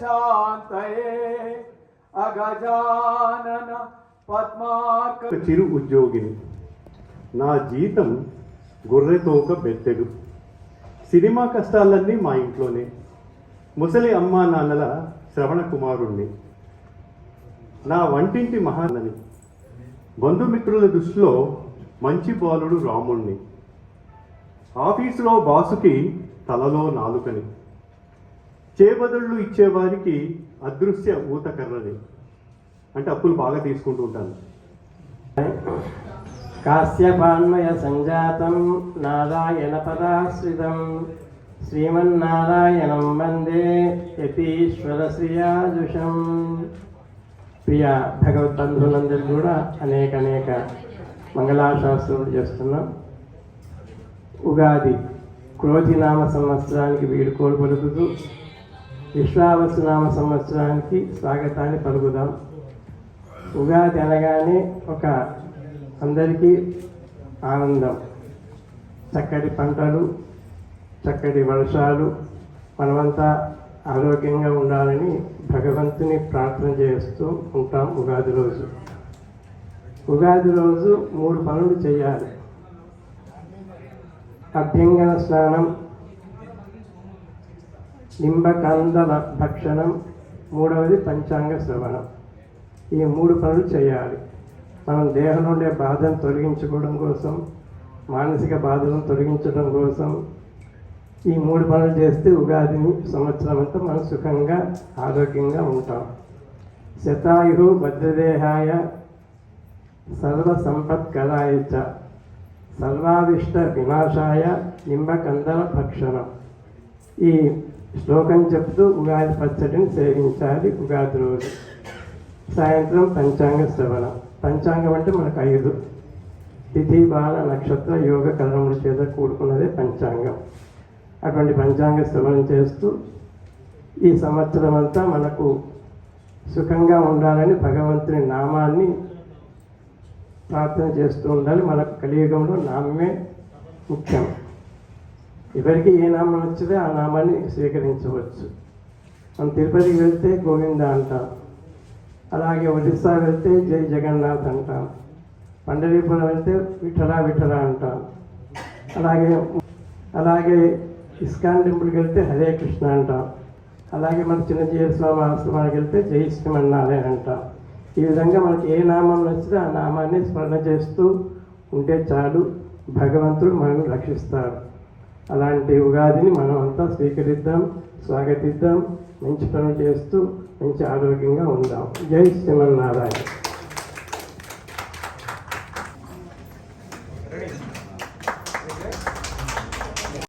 శాంతయే అగజానన పద్మాక చిరు ఉద్యోగిని నా జీతం గొర్రెతోక బెత్తెడు. సినిమా కష్టాలన్నీ మా ఇంట్లోనే. ముసలి అమ్మా నాన్నల శ్రవణ కుమారుణ్ణి. నా వంటింటి మహానని బంధుమిత్రుల దృష్టిలో మంచి బాలుడు రాముణ్ణి. ఆఫీసులో బాసుకి తలలో నాలుకని. చేబదుళ్ళు ఇచ్చేవారికి అదృశ్య ఊతకర్రది. అంటే అప్పులు బాగా తీసుకుంటూ ఉంటాను కాశ్యపాన్మయ సంజాతం నారాయణ పదాశ్రితం శ్రీమన్నారాయణం వందే యతీశ్వర శ్రియాజుషం ప్రియ భగవద్బంధువులందరూ కూడా అనేక అనేక మంగళాశాస్త్రులు చేస్తున్నాం ఉగాది క్రోధినామ సంవత్సరానికి వీడుకోలు పలుకుతూ విశ్వావసనామ సంవత్సరానికి స్వాగతాన్ని పలుకుదాం. ఉగాది అనగానే ఒక అందరికీ ఆనందం. చక్కటి పంటలు చక్కటి వర్షాలు మనమంతా ఆరోగ్యంగా ఉండాలని భగవంతుని ప్రార్థన చేస్తూ ఉంటాం ఉగాది రోజు. ఉగాది రోజు మూడు పనులు చేయాలి. అభ్యంగన స్నానం నింబకందల భక్షణం మూడవది పంచాంగ శ్రవణం ఈ మూడు పనులు చేయాలి. మనం దేహంలో ఉండే బాధను తొలగించుకోవడం కోసం మానసిక బాధలను తొలగించడం కోసం ఈ మూడు పనులు చేస్తే ఉగాదిని సంవత్సరం అంతా మనం సుఖంగా ఆరోగ్యంగా ఉంటాం. శతాయు భద్రదేహాయ సర్వ సంపత్కరాయ చ. సర్వావిష్ట వినాశాయ నింబకందల భక్షణం ఈ శ్లోకం చెప్తూ ఉగాది పచ్చడిని సేవించాలి ఉగాది రోజు. సాయంత్రం పంచాంగ శ్రవణం. పంచాంగం అంటే మనకు ఐదు. తిథి బాల నక్షత్ర యోగ కర్మల చేత కూడుకున్నదే పంచాంగం. అటువంటి పంచాంగ శ్రవణం చేస్తూ ఈ సంవత్సరం అంతా మనకు సుఖంగా ఉండాలని భగవంతుని నామాన్ని ప్రార్థన చేస్తూ ఉండాలి. మనకు కలియుగంలో నామే ముఖ్యం. ఎవరికి ఏ నామం వచ్చితే ఆ నామాన్ని స్వీకరించవచ్చు. మనం తిరుపతికి వెళ్తే గోవింద అంటాం. అలాగే ఒడిస్సా వెళ్తే జై జగన్నాథ్ అంటాం. పండరీపురం వెళ్తే విఠలా విఠల అంటాం. అలాగే అలాగే ఇస్కాన్ టెంపుల్కి వెళ్తే హరే కృష్ణ అంటాం. అలాగే మన చిన్నజీవ స్వామి ఆశ్రమానికి వెళ్తే జై శ్రీమన్నారాయణ అంటాం. ఈ విధంగా మనకి ఏ నామం నచ్చితే ఆ నామాన్ని స్మరణ చేస్తూ ఉంటే చాలు. భగవంతుడు మనల్ని రక్షిస్తాడు. అలాంటి ఉగాదిని మనం అంతా స్వీకరిద్దాం స్వాగతిద్దాం మంచి పనులు చేస్తూ మంచి ఆరోగ్యంగా ఉందాం. జై శ్రీమన్నారాయణ.